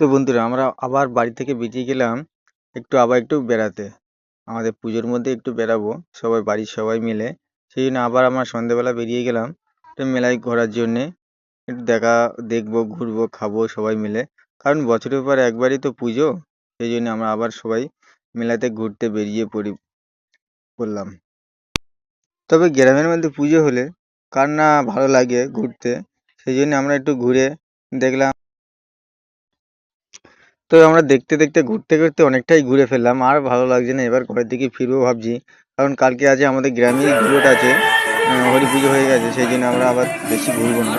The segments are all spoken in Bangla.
তো বন্ধুরা, আমরা আবার বাড়ি থেকে বেরিয়ে গেলাম একটু আবার একটু বেড়াতে। আমাদের পুজোর মধ্যে একটু বেরাবো সবাই বাড়ির সবাই মিলে। সেই জন্য আবার আমরা সন্ধেবেলা বেরিয়ে গেলাম একটু মেলায় ঘোরার জন্যে। একটু দেখা, দেখব, ঘুরবো, খাব সবাই মিলে। কারণ বছরের পর একবারই তো পুজো সেই জন্য আমরা আবার সবাই মেলাতে ঘুরতে বেরিয়ে পড়ি, পড়লাম। তবে গ্রামের মধ্যে পুজো হলে কার না ভালো লাগে ঘুরতে সেই জন্য আমরা একটু ঘুরে দেখলাম তো আমরা দেখতে দেখতে, ঘুরতে ঘুরতে অনেকটাই ঘুরে ফেললাম। আর ভালো লাগছে না, এবার ঘরের দিকে ফিরবো ভাবছি। কারণ কালকে আছে আমাদের গ্রামেই পুজোটা আছে হরি পুজো হয়ে গেছে, সেই জন্য আমরা আবার বেশি ঘুরবো না।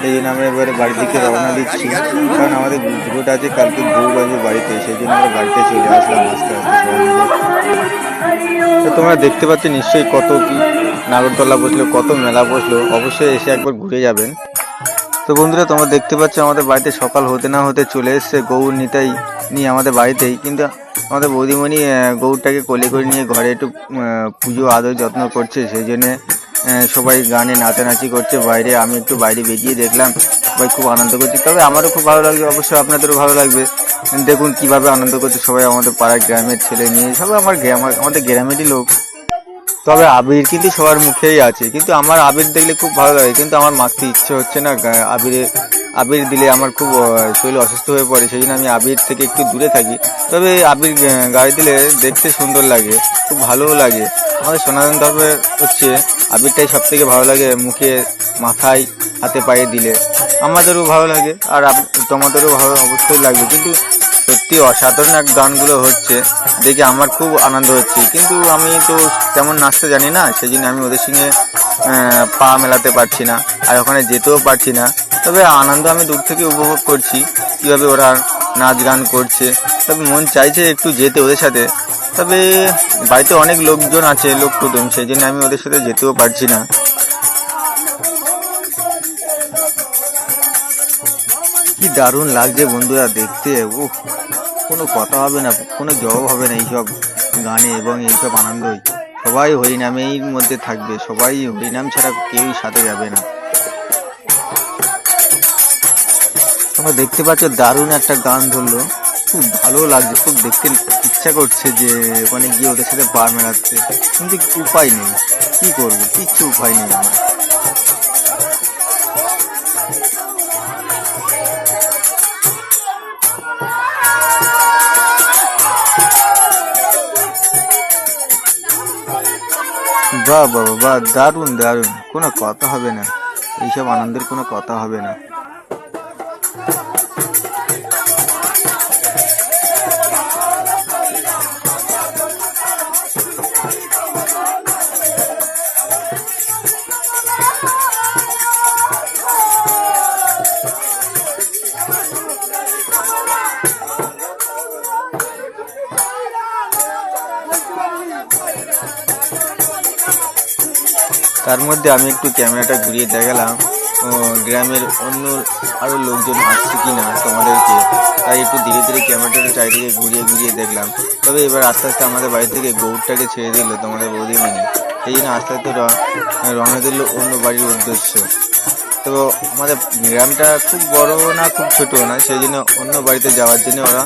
সেই জন্য আমরা এবারে বাড়ির দিকে রওনা দিচ্ছি। কারণ আমাদের পুজোটা আছে, কালকে বাজবে বাড়িতে, সেই জন্য আমরা বাড়িতে চলে আসলাম আস্তে আস্তে তো তোমরা দেখতে পাচ্ছ নিশ্চয়ই কত কি, নাগরদোলা বসল, কত মেলা বসল, অবশ্যই এসে একবার ঘুরে যাবেন। তো বন্ধুরা, তোমরা দেখতে পাচ্ছ আমাদের বাড়িতে সকাল হতে না হতে চলে এসছে গৌর নিতাই নিয়ে আমাদের বাড়িতেই। কিন্তু আমাদের বৌদিমণি গৌরটাকে কোলে করে নিয়ে ঘরে একটু পুজো আদর যত্ন করছে, সেই জন্যে সবাই গানে নাচানাচি করছে। বাইরে আমি একটু বাইরে বেরিয়ে দেখলাম, সবাই খুব আনন্দ করছে। তবে আমারও খুব ভালো লাগবে অবশ্যই আপনাদেরও ভালো লাগবে। দেখুন কীভাবে আনন্দ করছে সবাই আমাদের পাড়ার গ্রামের ছেলে নিয়ে সবাই আমার গ্রাম, আমাদের গ্রামেরই লোক। তবে আবির কিন্তু সবার মুখেই আছে। কিন্তু আমার আবির দেখলে খুব ভালো লাগে। কিন্তু আমার মাখতে ইচ্ছে হচ্ছে না। আবিরে, আবির দিলে আমার খুব শরীর অসুস্থ হয়ে পড়ে। সেই জন্য আমি আবির থেকে একটু দূরে থাকি। তবে আবির গায়ে দিলে দেখতে সুন্দর লাগে। খুব ভালোও লাগে। আমাদের সনাতন ধর্মে হচ্ছে আবিরটাই সব থেকে ভালো লাগে মুখে, মাথায়, হাতে, পায়ে দিলে। আমাদেরও ভালো লাগে। আর তোমাদেরও ভালো, অবশ্যই লাগবে। কিন্তু সত্যি অসাধারণ এক গানগুলো হচ্ছে, দেখে আমার খুব আনন্দ হচ্ছে। কিন্তু আমি তো তেমন নাচতে জানি না সেই জন্য আমি ওদের সঙ্গে পা মেলাতে পারছি না, আর ওখানে যেতেও পারছি না। তবে আনন্দ আমি দূর থেকে উপভোগ করছি, কীভাবে ওরা নাচ গান করছে। তবে মন চাইছে একটু যেতে ওদের সাথে। তবে বাড়িতে অনেক লোকজন আছে, লোক কুটুম সেই জন্য আমি ওদের সাথে যেতেও পারছি না। কি দারুণ লাগছে বন্ধুরা দেখতে, উফ। কোনো কথা হবে না, কোনো জবাব হবে না এইসব গানে এবং এইসব আনন্দই। সবাই হরিনামেই মধ্যে থাকবে, সবাই হরিনাম ছাড়া কেউই সাথে যাবে না। তোমরা দেখতে পাচ্ছ দারুণ একটা গান ধরলো, খুব ভালো লাগছে, খুব দেখতে ইচ্ছা করছে যে ওখানে গিয়ে ওদের সাথে পা মেলাচ্ছে, কিন্তু উপায় নেই, কি করব? কিচ্ছু উপায় নেই আমার। বাহ বাবা দারুণ দারুণ। কোনো কথা হবে না। এইসব আনন্দের কোনো কথা হবে না। তার মধ্যে আমি একটু ক্যামেরাটা ঘুরিয়ে দেখালাম। গ্রামের অন্য আরও লোকজন আসছে কি না তোমাদেরকে? তাই একটু ধীরে ধীরে ক্যামেরাটা চারিদিকে ঘুরিয়ে ঘুরিয়ে দেখলাম। তবে এবার আস্তে আস্তে আমাদের বাড়ি থেকে গৌরটাকে ছেড়ে দিল তোমাদের বৌদিমণি সেই জন্য আস্তে আস্তে রওনা দিল অন্য বাড়ির উদ্দেশ্য। তো আমাদের গ্রামটা খুব বড় না খুব ছোট না সেই জন্য অন্য বাড়িতে যাওয়ার জন্য ওরা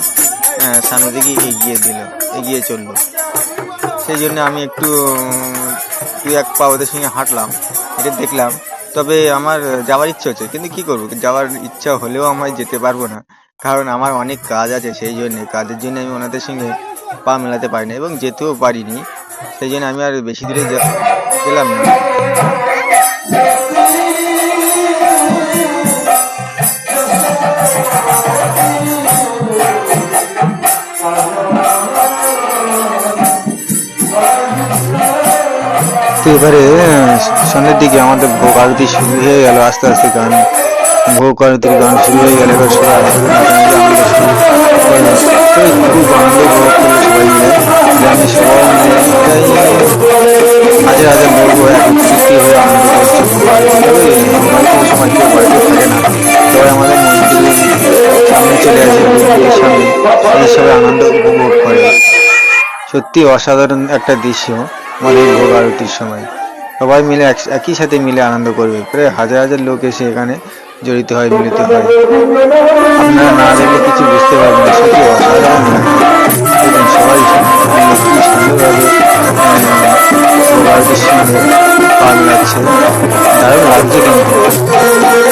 আহ, সামনের দিকে এগিয়ে দিল এগিয়ে চলল। সেই জন্য আমি একটু দুই এক পা ওদের সঙ্গে হাঁটলাম এটা দেখলাম, তবে আমার যাওয়ার ইচ্ছে হচ্ছে, কিন্তু কি করব? যাওয়ার ইচ্ছা হলেও আমি যেতে পারব না। কারণ আমার অনেক কাজ আছে সেই জন্য, কাজের জন্য আমি ওনাদের সঙ্গে পা মেলাতে পারি না এবং যেতেও পারিনি। সেই জন্য আমি আর বেশি দূরে গেলাম না। এবারে সন্ধ্যের দিকে আমাদের ভোগ আরতি শুরু হয়ে গেল আস্তে আস্তে গান। ভোগ আরতির গান শুরু হয়ে গেল এবার সবাই আনন্দ উপভোগ হাজার লোক হয়ে আনন্দ না। আমাদের সামনে চলে আসে আনন্দ উপভোগ করে। সত্যি অসাধারণ একটা দৃশ্য। আমাদের ভোগ আরতির সময়। সবাই মিলে একই সাথে মিলে আনন্দ করবে। প্রায় হাজার হাজার লোক এসে এখানে জড়িত হয়, মিলিত হয়। আপনারা না দেখলে কিছু বুঝতে পারবেন সত্যি অসাধারণ সবাই সুন্দরভাবে পাল যাচ্ছে দারুণ লাগছে কিন্তু।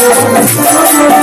I'm sorry.